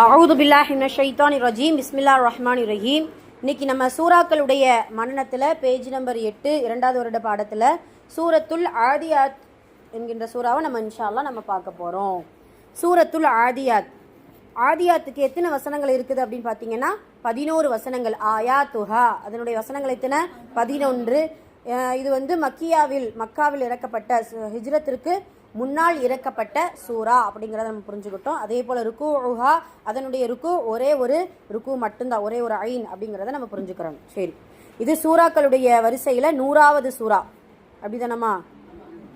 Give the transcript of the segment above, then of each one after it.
அவுது பில்லாஹின் ஷைத்தானி ரஜீம். பிஸ்மில்லா ரஹ்மான் ரஹீம். இன்னைக்கு நம்ம சூறாக்களுடைய மன்னனத்தில் பேஜ் நம்பர் எட்டு இரண்டாவது வருட பாடத்தில் சூரத்துல் ஆதியாத் என்கின்ற சூறாவை நம்ம இன்ஷால்லாம் நம்ம பார்க்க போகிறோம் சூரத்துல் ஆதியாத். ஆதியாத்துக்கு எத்தனை வசனங்கள் இருக்குது அப்படின்னு பார்த்தீங்கன்னா பதினோரு வசனங்கள். ஆயா துஹா அதனுடைய வசனங்கள் எத்தனை? பதினொன்று. இது வந்து மக்கியாவில் மக்காவில் இறக்கப்பட்ட ஹிஜ்ரத்திற்கு முன்னால் இறக்கப்பட்ட சூரா அப்படிங்கிறத நம்ம புரிஞ்சுக்கிட்டோம். அதே போல் ருக்கு உஹா அதனுடைய ருக்கு ஒரே ஒரு ருக்கு மட்டும்தான் ஒரே ஒரு ஐன் அப்படிங்கிறத நம்ம புரிஞ்சுக்கிறோம். சரி. இது சூறாக்களுடைய வரிசையில் நூறாவது சூறா. அப்படிதானம்மா?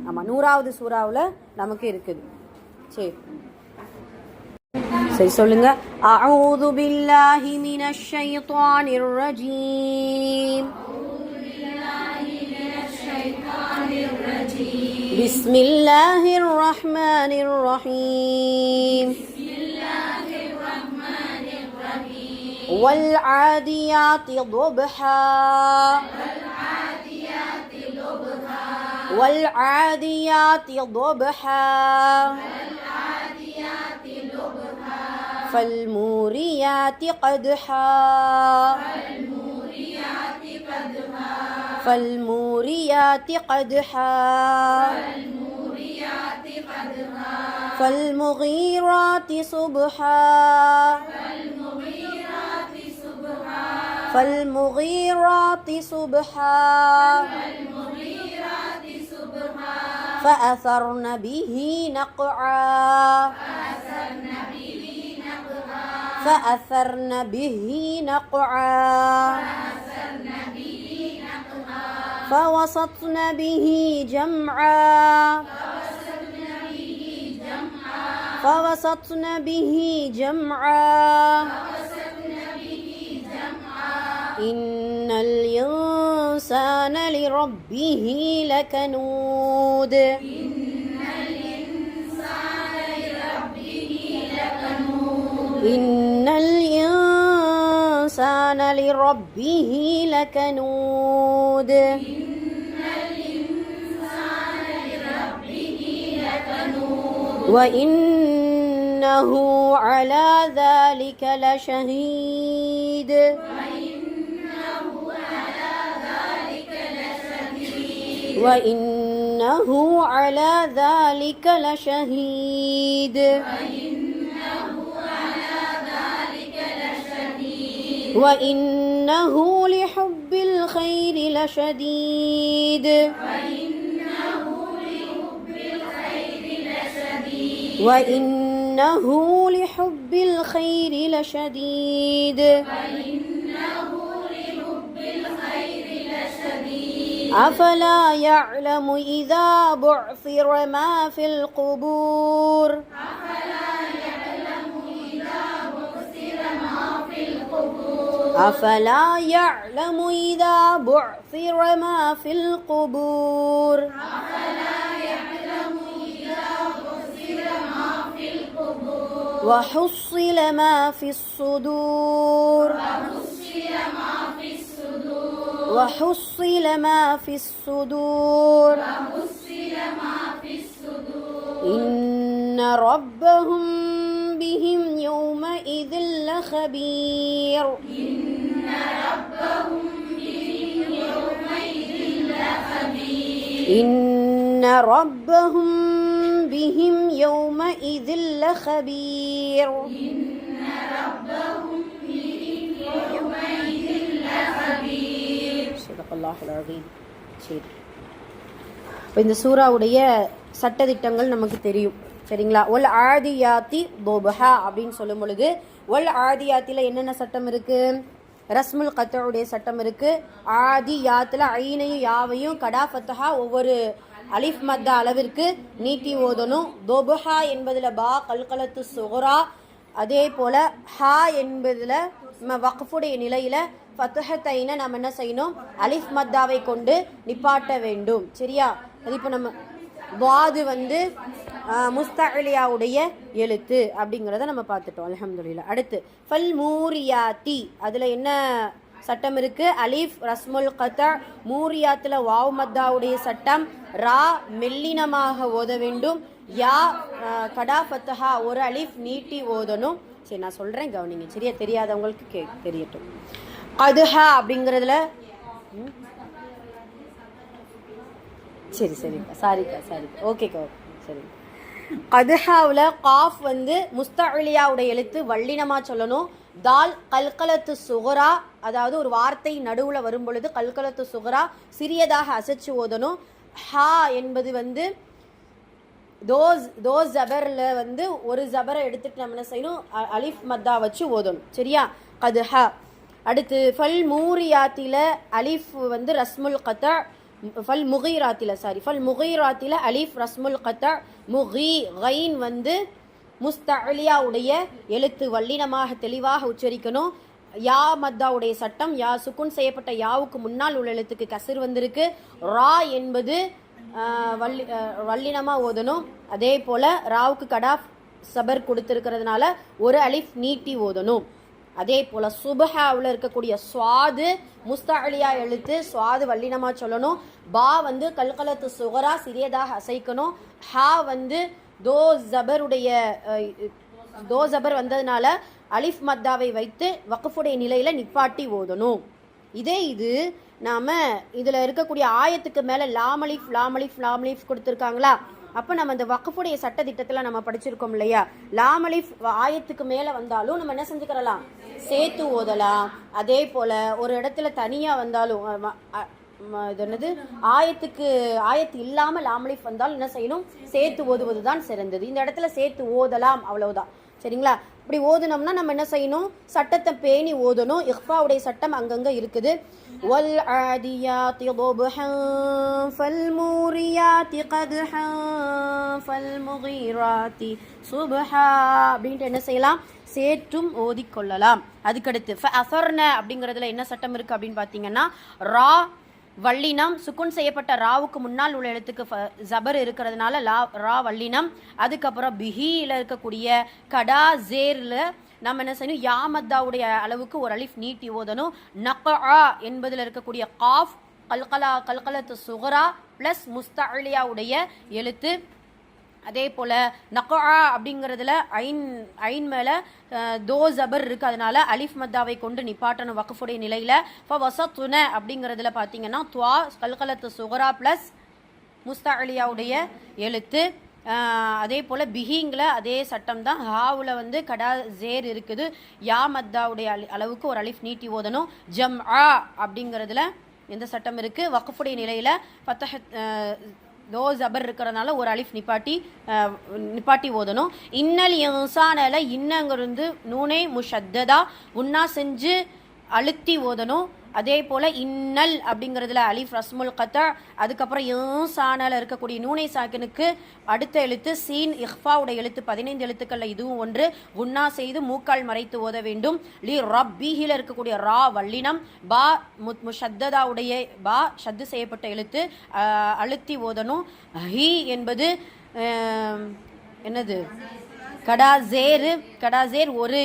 ஆமாம் நூறாவது சூறாவில் நமக்கு இருக்குது. சரி. சரி சொல்லுங்க. அவுது பில்லாஹி மினஷ் ஷைத்தானிர் ரஜீம் بسم الله الرحمن الرحيم. والعاديات ضبحا. والعاديات ضبحا. فالموريات قدحا. فالموريات فالموريات قدحا فالموريات قدحا فالمغيرات صبحا. فالمغيرات صبحا. فالمغيرات صبحا. فالمغيرات صبحا. فأثرن به نقعا. فأثرن به نقعا. فأثرن به نقعا. فوسطن به جمعا. فوسطن به جمعا. إن الإنسان لربه لكنود. إن الإنسان لربه لكنود كان لربه لكنود وإنه على ذلك لشهيد وإنه على ذلك لشهيد وإنه على ذلك لشهيد وإن لحب الخير لشديد وإنه لحب الخير لشديد أفلا يعلم إذا بعثر ما في القبور أفلا يعلم إذا بعثر ما في القبور؟ أفلا يعلم إذا بعثر ما في القبور وحصل ما في الصدور وحصل ما في الصدور وحصل ما في الصدور. وحصل ما في الصدور. إن ربهم بهم يومئذ لخبير إن ربهم بهم يومئذ لخبير صدق الله العظيم சரி இப்போ இந்த சூறாவுடைய சட்டதிட்டங்கள் நமக்கு தெரியும் சரிங்களா? ஒல் ஆதியாத்தி போபஹா அப்படின்னு சொல்லும் பொழுது ஒல் ஆதியாத்தில் என்னென்ன சட்டம் இருக்கு? ரஸ்முல் கத்தருடைய சட்டம் இருக்கு. ஆதி யாத்தில் ஐனையும் யாவையும் கடா ஃபத்தஹா ஒவ்வொரு அலிஃப் மத்த அளவிற்கு நீட்டி ஓதணும். தொபுஹா என்பதில் பா கல்கலத்து சுகரா அதே போல் ஹா என்பதில் நம்ம வக்ஃபுடைய நிலையில் ஃபத்துஹத்தைனை நம்ம என்ன செய்யணும்? அலிஃப் மத்தாவை கொண்டு நிப்பாட்ட வேண்டும். சரியா? அது இப்போ நம்ம வாது வந்து முஸ்தலியாவுடைய எழுத்து அப்படிங்கிறத நம்ம பார்த்துட்டோம். அல்ஹம்துலில்லாஹ். அடுத்து ஃபல் மூரியாத்தி. அதில் என்ன சட்டம் இருக்கு? அலீஃப் ரஸ்முல் கத்தா மூரியாத்தில் வாவ் மத்தாவுடைய சட்டம் ரா மெல்லினமாக ஓத வேண்டும். யா கடா ஃபத்தஹா ஒரு அலீஃப் நீட்டி ஓதணும். சரி நான் சொல்கிறேன் கவனிங்க. சரியா தெரியாதவங்களுக்கு கே தெரியட்டும். கதுஹா அப்படிங்கிறதுல சரி சரிக்கா. சாரிக்கா சாரிக்கா ஓகேக்கா ஓகே சரிங்க கதுஹாவில் காஃப் வந்து முஸ்தஅலியாவுடைய எழுத்து வல்லினமாக சொல்லணும். தால் கல்கலத்து சுகரா அதாவது ஒரு வார்த்தை நடுவில் வரும் பொழுது கல்கலத்து சுகரா சிறியதாக அசைச்சு ஓதணும். ஹா என்பது வந்து தோஸ் தோஸ் ஜபரில் வந்து ஒரு ஜபரை எடுத்துட்டு நம்ம என்ன செய்யணும்? அலிஃப் மத்தா வச்சு ஓதணும். சரியா? கது ஹ அடுத்து ஃபல் மூரியாத்தில அலிஃப் வந்து ரஸ்முல் கத்தா ஃபல் முகீராத்தில சாரி ஃபல் முகீராத்தில அலிஃப் ரஸ்முல் கத்தா முகி கைன் வந்து முஸ்தஅலியாவுடைய எழுத்து வல்லினமாக தெளிவாக உச்சரிக்கணும். யா மத்தாவுடைய சட்டம் யா சுக்குன் செய்யப்பட்ட யாவுக்கு முன்னால் உள்ள எழுத்துக்கு கசிர் வந்திருக்கு. ரா என்பது வல்லி வல்லினமாக ஓதணும். அதே போல ராவுக்கு கடாஃப் சபர் கொடுத்துருக்கிறதுனால ஒரு அலிஃப் நீட்டி ஓதணும். அதே போல சுபஹாவில் இருக்கக்கூடிய சுவாது முஸ்தாலியா எழுத்து சுவாது வல்லினமா சொல்லணும். பா வந்து கல்கலத்து சுகரா சிறியதாக அசைக்கணும். ஹா வந்து தோ ஜபருடைய தோ ஜபர் வந்ததுனால அலிஃப் மத்தாவை வைத்து வக்ஃபுடைய நிலையில நிப்பாட்டி ஓதணும். இதே இது நாம இதுல இருக்கக்கூடிய ஆயத்துக்கு மேல லாமலிஃப் லாமலிஃப் லாமலிஃப் கொடுத்துருக்காங்களா? அப்போ நம்ம இந்த வக்கஃபுடைய சட்ட திட்டத்தில் நம்ம படிச்சிருக்கோம் இல்லையா? லாமலி ஆயத்துக்கு மேலே வந்தாலும் நம்ம என்ன செஞ்சுக்கிறலாம்? சேர்த்து ஓதலாம். அதே போல் ஒரு இடத்துல தனியாக வந்தாலும் இது என்னது? ஆயத்துக்கு ஆயத்து இல்லாமல் லாமலிஃப் வந்தாலும் என்ன செய்யணும்? சேர்த்து ஓதுவது தான் சிறந்தது. இந்த இடத்துல சேர்த்து ஓதலாம் அவ்வளவுதான். சரிங்களா இப்படி ஓதுனோம்னா நம்ம என்ன செய்யணும் சட்டத்தை பேணி ஓதணும் இஃபாவுடைய சட்டம் அங்கங்க இருக்குது வல் ஆதியாத்தி ضبحا فالموريات قدحا فالمغيرات صبحا அப்படின்ட்டு என்ன செய்யலாம் சேற்றும் ஓதிக்கொள்ளலாம் அதுக்கடுத்து ஃபஅஃபர்ன அப்படிங்கிறதுல என்ன சட்டம் இருக்கு அப்படின்னு பார்த்தீங்கன்னா ரா வள்ளினம் சுக்குன் செய்யப்பட்ட ராவுக்கு முன்னால் உள்ள எழுத்துக்கு ஃப- ஜபர் இருக்கிறதுனால லா ரா வள்ளினம். அதுக்கப்புறம் பிஹியில் இருக்கக்கூடிய கடா ஜேரில் நம்ம என்ன செய்யணும்? யாமத்தாவுடைய அளவுக்கு ஒரு அலிஃப் நீட்டி ஓதணும். நக்ஆ என்பதில் இருக்கக்கூடிய காஃப் கல்கலா கல்கலத்து சுகரா ப்ளஸ் முஸ்தாலியாவுடைய எழுத்து. அதே போல் நகா அப்படிங்கிறதுல ஐன் ஐன் மேலே தோ ஜபர் இருக்குது அதனால அலிஃப் மத்தாவை கொண்டு நிப்பாட்டணும் வக்குஃபுடைய நிலையில். இப்போ வசத்துன அப்படிங்கிறதுல பார்த்தீங்கன்னா துவா கல்கலத்து சுகரா ப்ளஸ் முஸ்தஅலியாவுடைய எழுத்து. அதே போல் பிஹிங்கில் அதே சட்டம் தான். ஹாவில் வந்து கடா ஜேர் இருக்குது. யா மத்தாவுடைய அளவுக்கு ஒரு அலிஃப் நீட்டி ஓதணும். ஜம் ஆ அப்படிங்கிறதுல எந்த சட்டம் இருக்குது வக்குஃபுடைய நிலையில் பத்தஹ தோ ஜபர் இருக்கிறதுனால ஒரு அலிஃப் நிப்பாட்டி நிப்பாட்டி ஓதணும். இன்னல் இன்சானல இன்னங்கிறது நூனே முஷத்ததா உன்னா செஞ்சு அழுத்தி ஓதணும். அதே போல் இன்னல் அப்படிங்கிறதுல அலிஃப் ரஸ்முல் கத்தா அதுக்கப்புறம் இன்சானல இருக்கக்கூடிய நூனை சாக்கினுக்கு அடுத்த எழுத்து சீன் இஹ்ஃபாவுடைய எழுத்து பதினைந்து எழுத்துக்களில் இதுவும் ஒன்று. குன்னா செய்து மூக்கால் மறைத்து ஓத வேண்டும். லி ரப்பிஹில இருக்கக்கூடிய ரா வல்லினம் பா முத் முஷத்ததாவுடைய பா ஷத்து செய்யப்பட்ட எழுத்து அழுத்தி ஓதணும். ஹி என்பது என்னது? கடாசேரு கடாசேர் ஒரு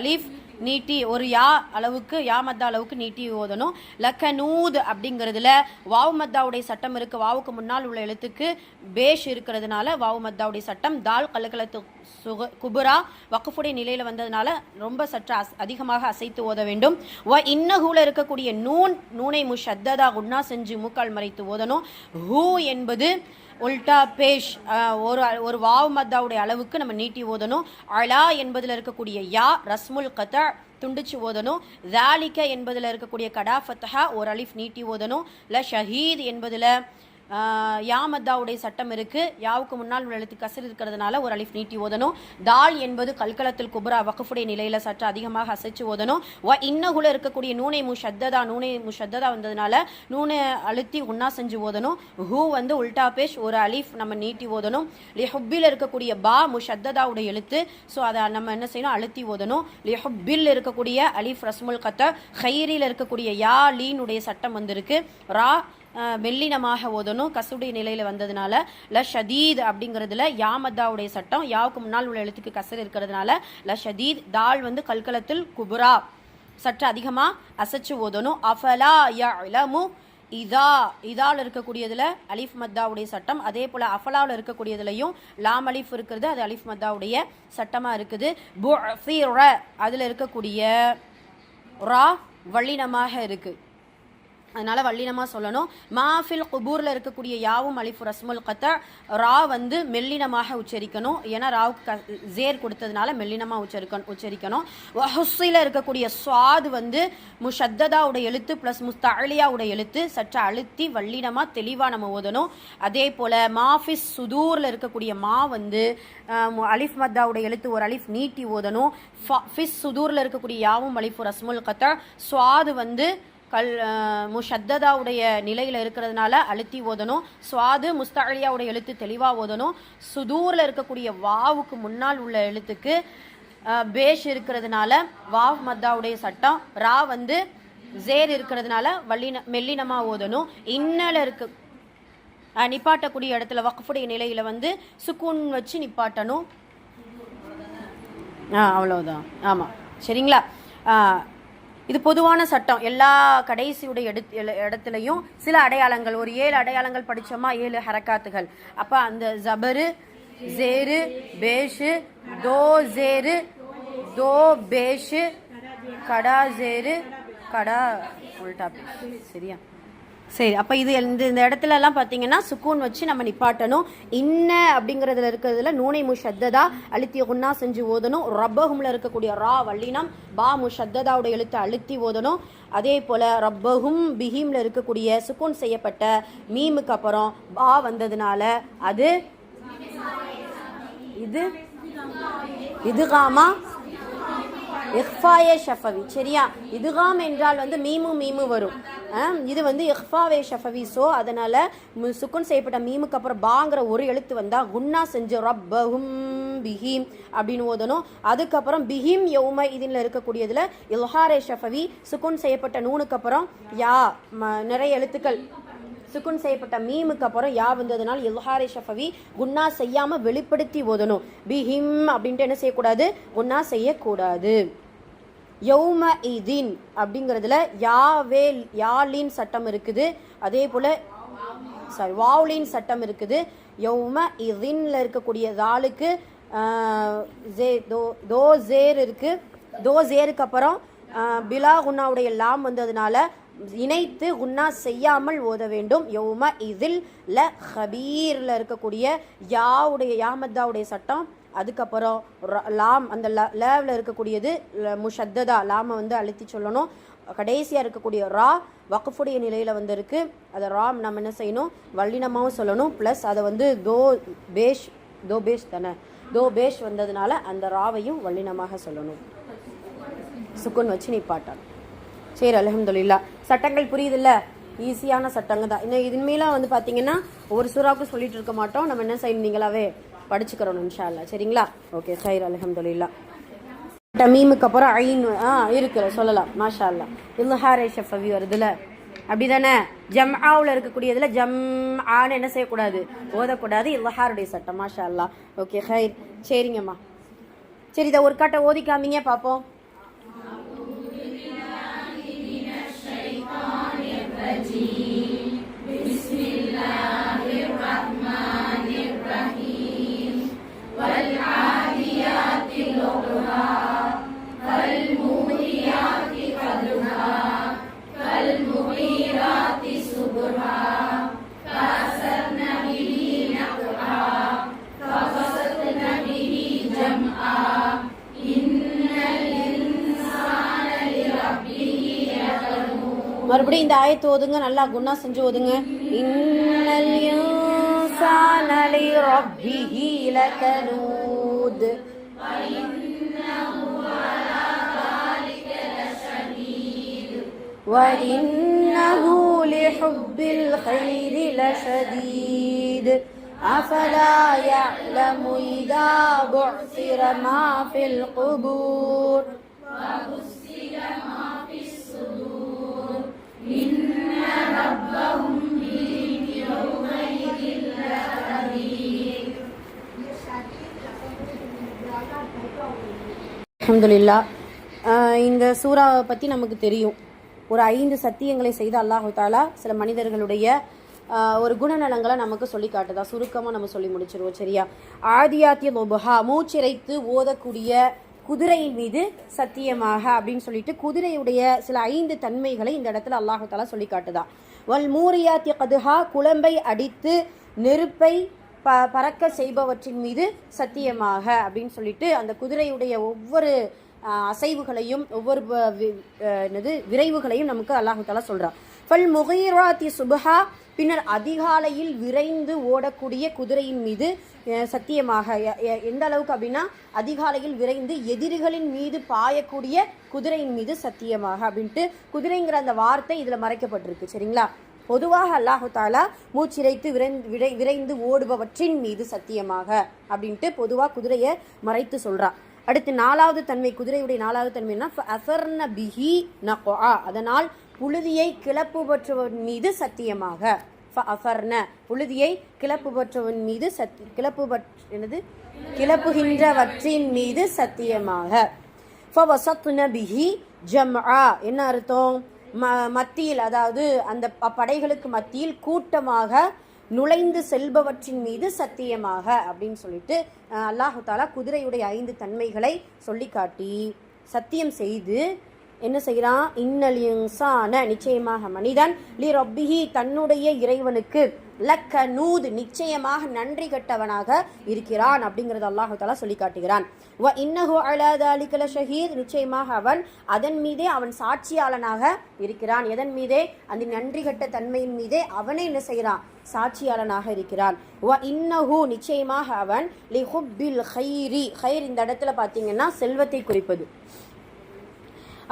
அலிஃப் நீட்டி ஒரு யா அளவுக்கு யா மத்தா அளவுக்கு நீட்டி ஓதணும். லக்கனூத் அப்படிங்கிறதுல வாவு மத்தாவுடைய சட்டம் இருக்கு. வாவுக்கு முன்னால் உள்ள எழுத்துக்கு பேஷ் இருக்கிறதுனால வாவு மத்தாவுடைய சட்டம். தால் கலக்கலத்து சுக குபுரா வக்குஃபுடைய நிலையில வந்ததுனால ரொம்ப சற்று அஸ் அதிகமாக அசைத்து ஓத வேண்டும். வ இன்னஹூல இருக்கக்கூடிய நூன் நூனை முஷத்ததா குன்னா செஞ்சு மூக்கால் மறைத்து ஓதணும். ஹூ என்பது உல்டா பேஷ் ஒரு ஒரு வாவ் மத்தாவுடைய அளவுக்கு நம்ம நீட்டி ஓதணும். அலா என்பதில் இருக்கக்கூடிய யா ரஸ்முல் கதா துண்டிச்சு ஓதணும். ஜாலிக்க என்பதில் இருக்கக்கூடிய கடா ஃபத்தஹா ஒரு அலிஃப் நீட்டி ஓதணும். ல ஷஹீத் என்பதில் யாமத்தாவுடைய சட்டம் இருக்கு. யாவுக்கு முன்னால் உள்ள எழுத்து கசர் இருக்கிறதுனால ஒரு அலிஃப் நீட்டி ஓதணும். தால் என்பது கல்கலத்தில் குபரா வக்குஃபுடைய நிலையில சற்று அதிகமாக அசைச்சு ஓதணும். வ இன்னகுல இருக்கக்கூடிய நூனை முஷத்ததா நூனை முஷத்ததா வந்ததுனால நூனை அழுத்தி உன்னா செஞ்சு ஓதணும். ஹூ வந்து உல்டா பேஷ் ஒரு அலிஃப் நம்ம நீட்டி ஓதணும். லிஹுப்பில் இருக்கக்கூடிய பா முஷத்ததாவுடைய எழுத்து. ஸோ அதை நம்ம என்ன செய்யணும்? அழுத்தி ஓதணும். லிஹுப்பில் இருக்கக்கூடிய அலிஃப் ரஸ்முல் கத்த ஹைரியில் இருக்கக்கூடிய யா லீனுடைய சட்டம் வந்திருக்கு. ரா மெல்லினமாக ஓதணும். கசுடைய நிலையில் வந்ததுனால ல ஷதீத் அப்படிங்கிறதுல யாமத்தாவுடைய சட்டம் யாவுக்கு முன்னால் உள்ள எழுத்துக்கு கசர் இருக்கிறதுனால ல ஷதீத் தால் வந்து கல்கலத்தில் குபுரா. சற்று அதிகமாக அசைச்சு ஓதணும். அஃபலா யலமு இதா. இதால் இருக்கக்கூடியதில் அலிஃப் மத்தாவுடைய சட்டம் அதே போல் அஃபலாவில் இருக்கக்கூடியதுலையும் லாம் அலிஃப் இருக்கிறது அது அலிஃப் மத்தாவுடைய சட்டமாக இருக்குது. புஃபிர அதில் இருக்கக்கூடிய ரா வள்ளினமாக இருக்குது அதனால வல்லினமாக சொல்லணும். மாஃபில் குபூரில் இருக்கக்கூடிய யாவும் அலிஃபு ரஸ்முல் கத்த ரா வந்து மெல்லினமாக உச்சரிக்கணும். ஏன்னா ராவுக்கு க ஜேர் கொடுத்ததுனால மெல்லினமாக உச்சரிக்கணும் உச்சரிக்கணும். ஹுஸ்ஸில் இருக்கக்கூடிய சுவாது வந்து முஷத்ததாவுடைய எழுத்து ப்ளஸ் முஸ்தலியாவுடைய எழுத்து. சற்று அழுத்தி வல்லினமாக தெளிவாக நம்ம ஓதணும். அதே போல் மாஃபிஸ் சுதூரில் இருக்கக்கூடிய மா வந்து அலிஃப் மத்தாவுடைய எழுத்து ஒரு அலிஃப் நீட்டி ஓதணும். ஃப- ஃபிஸ் சுதூரில் இருக்கக்கூடிய யாவும் அலிஃபு ரஸ்முல் கத்த சுவாது வந்து கல் முஷத்ததாவுடைய நிலையில் இருக்கிறதுனால அழுத்தி ஓதணும். சுவாது முஸ்தலியாவுடைய எழுத்து தெளிவாக ஓதணும். சுதூரில் இருக்கக்கூடிய வாவுக்கு முன்னால் உள்ள எழுத்துக்கு பேஷ் இருக்கிறதுனால வாவ் மத்தாவுடைய சட்டம் ரா வந்து ஜேர் இருக்கிறதுனால வல்லின மெல்லினமாக ஓதணும். இன்னல இருக்க நிப்பாட்டக்கூடிய இடத்துல வக்ஃபுடைய நிலையில் வந்து சுக்கூன் வச்சு நிப்பாட்டணும். ஆ அவ்வளோதான் ஆமாம் சரிங்களா? இது பொதுவான சட்டம். எல்லா கடைசியுடைய எடுத் இடத்துலையும் சில அடையாளங்கள். ஒரு ஏழு அடையாளங்கள் படித்தோமா ஏழு ஹரக்காத்துகள். அப்போ அந்த ஜபரு ஜேரு பேஷு தோ ஜேரு தோ பேஷு கடா ஜேரு கடா உல்டா பேஷ் சரியா? சரி அப்போ இது இந்த இந்த இடத்துலலாம் பார்த்தீங்கன்னா சுக்கூன் வச்சு நம்ம நிப்பாட்டணும். இன்ன அப்படிங்கிறதுல இருக்கிறதுல நூனை முஷத்ததா அழுத்தி குன்னா செஞ்சு ஓதணும். ரப்பகும்ல இருக்கக்கூடிய ரா வல்லினம் பா முஷத்ததாவுடைய எழுத்தை அழுத்தி ஓதணும். அதே போல் ரப்பகும் பிஹீமில் இருக்கக்கூடிய சுக்கூன் செய்யப்பட்ட மீமுக்கு அப்புறம் பா வந்ததுனால அது இது இதுகாமா இஹ்ஃபாயே ஷஃபவி. சரியா? இதுகாம் என்றால் வந்து மீமு மீமு வரும். இது வந்து இஹ்ஃபாவே ஷஃபவி. ஸோ அதனால் சுக்குன் செய்யப்பட்ட மீமுக்கு அப்புறம் பாங்கிற ஒரு எழுத்து வந்தால் குன்னா செஞ்சு ரப்பஹும் பிஹீம் அப்படின்னு ஓதணும். அதுக்கப்புறம் பிஹீம் யௌம இதில் இருக்கக்கூடியதில் இல்ஹாரே ஷஃபவி சுக்குன் செய்யப்பட்ட நூனுக்கு அப்புறம் யா நிறைய எழுத்துக்கள். சுக்குன் செய்யப்பட்ட மீமுக்கு அப்புறம் யா வந்ததுனால் இல்ஹாரி ஷஃபவி குன்னா செய்யாம வெளிப்படுத்தி ஓதணும். பிஹிம் அப்படின்ட்டு என்ன செய்யக்கூடாது? குன்னா செய்யக்கூடாது. யௌம இதின் அப்படிங்கிறதுல யாவே யாலின் சட்டம் இருக்குது. அதே போல சாரி வாவ்லின் சட்டம் இருக்குது. யௌம இதின்ல இருக்கக்கூடிய தாளுக்கு ஜே தோ தோ ஜேர் இருக்கு. தோ ஜேருக்கு அப்புறம் பிலா குன்னாவுடைய லாம் வந்ததுனால இணைத்து குன்னா செய்யாமல் ஓத வேண்டும். யௌம இதில் ல ஹபீரில் இருக்கக்கூடிய யாவுடைய யாமத்தாவுடைய சட்டம். அதுக்கப்புறம் லாம் அந்த ல- லேவில் இருக்கக்கூடியது ல- முஷத்ததா லாமை வந்து அழுத்தி சொல்லணும். கடைசியாக இருக்கக்கூடிய ரா வக்ஃபுடைய நிலையில் வந்திருக்கு. அதை ராம் நம்ம என்ன செய்யணும்? வல்லினமாகவும் சொல்லணும். ப்ளஸ் அதை வந்து தோ பேஷ் தோ பேஷ் தானே? தோ பேஷ் வந்ததுனால அந்த ராவையும் வல்லினமாக சொல்லணும். சுக்குன் வச்சு நிப்பாட்டான் சரி அலமதுல்லா சட்டங்கள் புரியுதுல்ல? ஈஸியான சட்டங்க தான். இன்னும் இதுமேலாம் வந்து பார்த்தீங்கன்னா ஒரு சூறாவுக்கும் சொல்லிட்டு இருக்க மாட்டோம். நம்ம என்ன செய்யணும்? நீங்களாவே படிச்சுக்கிறோம் இன்ஷா சரிங்களா? ஓகே சைர் அல்ஹம்துலில்லா மீமுக்கு அப்புறம் ஐன் ஆ இருக்குல்ல சொல்லலாம். மாஷா அல்லா இல்ஹாரே ஷஃபவி வருதுல அப்படிதானே? ஜம் ஆவில் இருக்கக்கூடியதுல ஜம் ஆன்னு என்ன செய்யக்கூடாது? ஓதக்கூடாது. இல்லஹாருடைய சட்டம் மாஷா அல்லா ஓகே ஹைர் சரிங்கம்மா. சரி இதை ஒரு காட்டை ஓதி காமிங்க பார்ப்போம் மறுபடியும் இந்த ஆயத்து ஓதுங்க நல்லா குணா செஞ்சு ஓதுங்க இன்னல் இன்சான லிரப்பிஹி லகனூத் وإنه لحب الخير لشديد أفلا يعلم إذا بعثر ما في القبور அல்ஹம்துலில்லா ஆஹ் இந்த சூறாவை பற்றி நமக்கு தெரியும். ஒரு ஐந்து சத்தியங்களை செய்த அல்லாஹு தாலா சில மனிதர்களுடைய ஒரு குணநலங்களை நமக்கு சொல்லி காட்டுதா. சுருக்கமாக நம்ம சொல்லி முடிச்சிருவோம் சரியா? ஆதியாத்திய மூச்சிறைத்து ஓதக்கூடிய குதிரையின் மீது சத்தியமாக அப்படின்னு சொல்லிட்டு குதிரையுடைய சில ஐந்து தன்மைகளை இந்த இடத்துல அல்லாஹு தாலா சொல்லி காட்டுதான் வல் மூரியாத்திய கதுஹா குழம்பை அடித்து நெருப்பை ப பறக்க செய்பவற்றின் மீது சத்தியமாக அப்படின்னு சொல்லிட்டு அந்த குதிரையுடைய ஒவ்வொரு அசைவுகளையும் ஒவ்வொரு என்னது விரைவுகளையும் நமக்கு அல்லாஹு தாலா சொல்கிறான் ஃபல் முகைராத்தி சுபஹா பின்னர் அதிகாலையில் விரைந்து ஓடக்கூடிய குதிரையின் மீது சத்தியமாக எந்த அளவுக்கு அப்படின்னா அதிகாலையில் விரைந்து எதிரிகளின் மீது பாயக்கூடிய குதிரையின் மீது சத்தியமாக அப்படின்ட்டு குதிரைங்கிற அந்த வார்த்தை இதில் மறைக்கப்பட்டிருக்கு சரிங்களா? பொதுவாக அல்லாஹு தாலா மூச்சிறைத்து விரைந்து விரை விரைந்து ஓடுபவற்றின் மீது சத்தியமாக அப்படின்ட்டு பொதுவாக குதிரையை மறைத்து சொல்கிறான் அடுத்து நாலாவது தன்மை குதிரையுடைய நாலாவது தன்மைனா அசர்ன பிஹி நகா அதனால் புழுதியை கிளப்புபற்றவன் மீது சத்தியமாக. அஃபர்ன. புழுதியை கிளப்புபற்றவன் மீது சத்தி கிளப்பு என்னது? கிளப்புகின்றவற்றின் மீது சத்தியமாக. ஃபவசத்ன பிஹி ஜம்ஆ. என்ன அர்த்தம்? ம மத்தியில் அதாவது அந்த ப- படைகளுக்கு மத்தியில் கூட்டமாக நுழைந்து செல்பவற்றின் மீது சத்தியமாக அப்படின்னு சொல்லிட்டு அல்லாஹு தாலா குதிரையுடைய ஐந்து தன்மைகளை சொல்லி காட்டி சத்தியம் செய்து என்ன செய்கிறான் இன்னல் இன்சான நிச்சயமாக மனிதன் லி ரப்பிஹி தன்னுடைய இறைவனுக்கு லக்க நூது நிச்சயமாக நன்றி கட்டவனாக இருக்கிறான் அப்படிங்கிறது அல்லாஹு தாலா சொல்லி காட்டுகிறான் வ இன்னஹு அலா அலிகல ஷஹீத் நிச்சயமாக அவன் அதன் மீதே அவன் சாட்சியாளனாக இருக்கிறான். எதன் மீதே? அந்த நன்றி கட்ட தன்மையின் மீதே அவனே என்ன செய்கிறான் சாட்சியாளனாக இருக்கிறான். வ இன்னஹு நிச்சயமாக அவன் லி ஹுப்பில் ஹைரி ஹைர் இந்த இடத்துல பார்த்தீங்கன்னா செல்வத்தை குறிப்பது.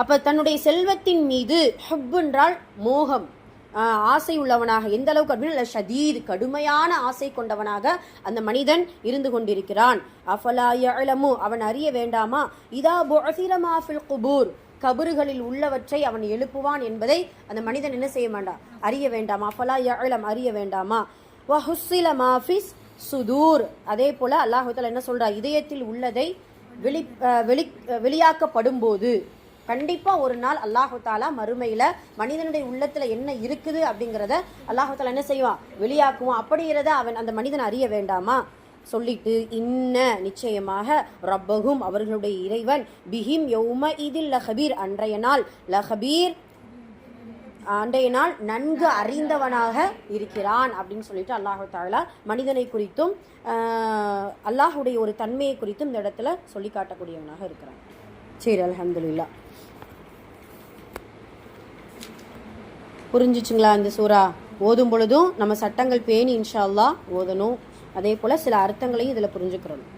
அப்போ தன்னுடைய செல்வத்தின் மீது ஹுப் என்றால் மோகம். ஆசை உள்ளவனாக எந்த அளவுக்கு அப்படின்னா ஷதீத் கடுமையான ஆசை கொண்டவனாக அந்த மனிதன் இருந்து கொண்டிருக்கிறான். அஃபலாயமு அவன் அறிய வேண்டாமா? இதா புஅசிர குபூர் கபறுகளில் உள்ளவற்றை அவன் எழுப்புவான் என்பதை அந்த மனிதன் என்ன செய்ய வேண்டாம் அறிய வேண்டாமா? அஃபலா யழம் அறிய வேண்டாமா? வஹுசில மாஃபிஸ் சுதூர். அதே போல அல்லாஹ் என்ன சொல்றா? இதயத்தில் உள்ளதை வெளி வெளி வெளியாக்கப்படும் போது கண்டிப்பாக ஒரு நாள் அல்லாஹு தாலா மறுமையில் மனிதனுடைய உள்ளத்தில் என்ன இருக்குது அப்படிங்கிறத அல்லாஹு தாலா என்ன செய்வான்? வெளியாக்குவான். அப்படிங்கிறத அவன் அந்த மனிதன் அறிய வேண்டாமா? சொல்லிட்டு இன்ன நிச்சயமாக ரப்பகும் அவர்களுடைய இறைவன் பிஹிம் யௌம இதில் லஹபீர். அன்றைய நாள் லஹபீர் அன்றைய நாள் நன்கு அறிந்தவனாக இருக்கிறான் அப்படின்னு சொல்லிட்டு அல்லாஹு தாலா மனிதனை குறித்தும் அல்லாஹுடைய ஒரு தன்மையை குறித்தும் இந்த இடத்துல சொல்லி காட்டக்கூடியவனாக இருக்கிறான். சரி அலமதுல்லா புரிஞ்சிச்சுங்களா இந்த சூறா? ஓதும் பொழுதும் நம்ம சட்டங்கள் பேணி இன்ஷா அல்லா ஓதணும். அதே போல் சில அர்த்தங்களையும் இதில் புரிஞ்சுக்கிறணும்.